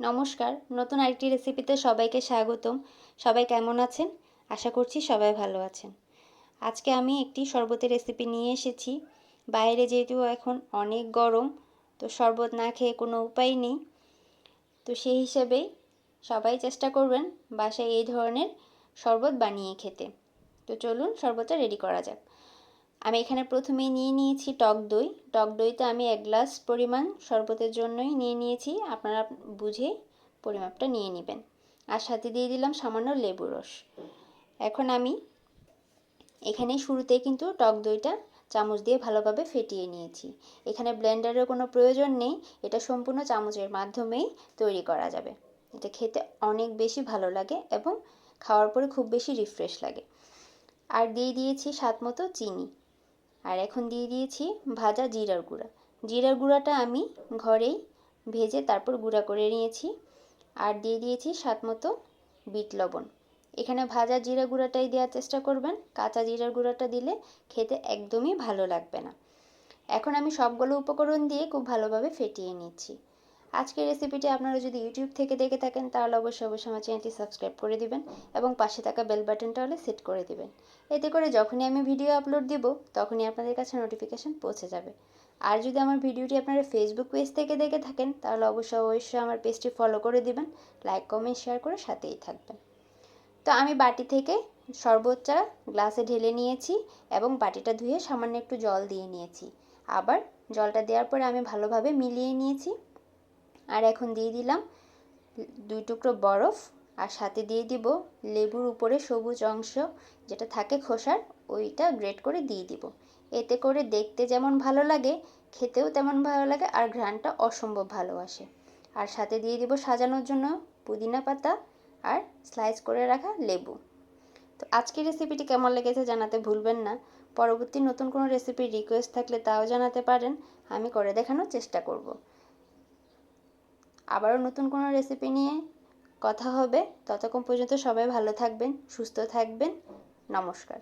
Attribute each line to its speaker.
Speaker 1: নমস্কার, নতুন আরেকটি রেসিপিতে সবাইকে স্বাগতম। সবাই কেমন আছেন? আশা করছি সবাই ভালো আছেন। আজকে আমি একটি শরবতের রেসিপি নিয়ে এসেছি। বাইরে যেহেতু এখন অনেক গরম, তো শরবত না খেয়ে কোনো উপায় নেই। তো সেই হিসেবেই সবাই চেষ্টা করবেন বাসায় এই ধরনের শরবত বানিয়ে খেতে। তো চলুন শরবতটা রেডি করা যাক। আমি এখানে প্রথমেই নিয়ে নিয়েছি টক দই। টক দইতে আমি এক গ্লাস পরিমাণ শরবতের জন্যই নিয়ে নিয়েছি। আপনারা বুঝে পরিমাপটা নিয়ে নেবেন। আর সাথে দিয়ে দিলাম সামান্য লেবু রস। এখন আমি এখানে শুরুতে কিন্তু টক দইটা চামচ দিয়ে ভালোভাবে ফেটিয়ে নিয়েছি। এখানে ব্লেন্ডারের কোনো প্রয়োজন নেই। এটা সম্পূর্ণ চামচের মাধ্যমেই তৈরি করা যাবে। এটা খেতে অনেক বেশি ভালো লাগে এবং খাওয়ার পরে খুব বেশি রিফ্রেশ লাগে। আর দিয়ে দিয়েছি স্বাদ মতো চিনি। আর এখন দিয়ে দিয়েছি ভাজা জিরার গুঁড়া। জিরার গুঁড়াটা আমি ঘরেই ভেজে তারপর গুঁড়া করে নিয়েছি। আর দিয়ে দিয়েছি স্বাদ মতো বিট লবণ। এখানে ভাজা জিরা গুঁড়াটাই দেওয়ার চেষ্টা করবেন। কাঁচা জিরার গুঁড়াটা দিলে খেতে একদমই ভালো লাগবে না। এখন আমি সবগুলো উপকরণ দিয়ে খুব ভালোভাবে ফেটিয়ে নিচ্ছি। আজকের রেসিপিটি আপনারা যদি ইউটিউব থেকে দেখে থাকেন, তাহলে অবশ্যই অবশ্যই আমার চ্যানেলটি সাবস্ক্রাইব করে দিবেন এবং পাশে থাকা বেল বাটনটা হলে সেট করে দিবেন। এতে করে যখনই আমি ভিডিও আপলোড দিব, তখনই আপনাদের কাছে নোটিফিকেশান পৌঁছে যাবে। আর যদি আমার ভিডিওটি আপনারা ফেসবুক পেজ থেকে দেখে থাকেন, তাহলে অবশ্যই অবশ্যই আমার পেজটি ফলো করে দিবেন লাইক কমেন্ট শেয়ার করে সাথেই থাকবেন। তো আমি বাটি থেকে শরবতটা গ্লাসে ঢেলে নিয়েছি এবং বাটিটা ধুয়ে সামান্য একটু জল দিয়ে নিয়েছি। আবার জলটা দেওয়ার পরে আমি ভালোভাবে মিলিয়ে নিয়েছি। আর এখন দিয়ে দিলাম দুই টুকরো বরফ আর সাথে দিয়ে দিব লেবুর উপরে সবুজ অংশ যেটা থাকে খোসার, ওইটা গ্রেট করে দিয়ে দিব। এতে করে দেখতে যেমন ভালো লাগে, খেতেও তেমন ভালো লাগে আর ঘ্রাণটা অসম্ভব ভালো আসে। আর সাথে দিয়ে দিব সাজানোর জন্য পুদিনা পাতা আর স্লাইস করে রাখা লেবু। তো আজকের রেসিপিটি কেমন লেগেছে জানাতে ভুলবেন না। পরবর্তী নতুন কোনো রেসিপির রিকোয়েস্ট থাকলে তাও জানাতে পারেন, আমি করে দেখানোর চেষ্টা করব। আবারও নতুন কোনো রেসিপি নিয়ে কথা হবে। ততক্ষণ পর্যন্ত সবাই ভালো থাকবেন, সুস্থ থাকবেন। নমস্কার।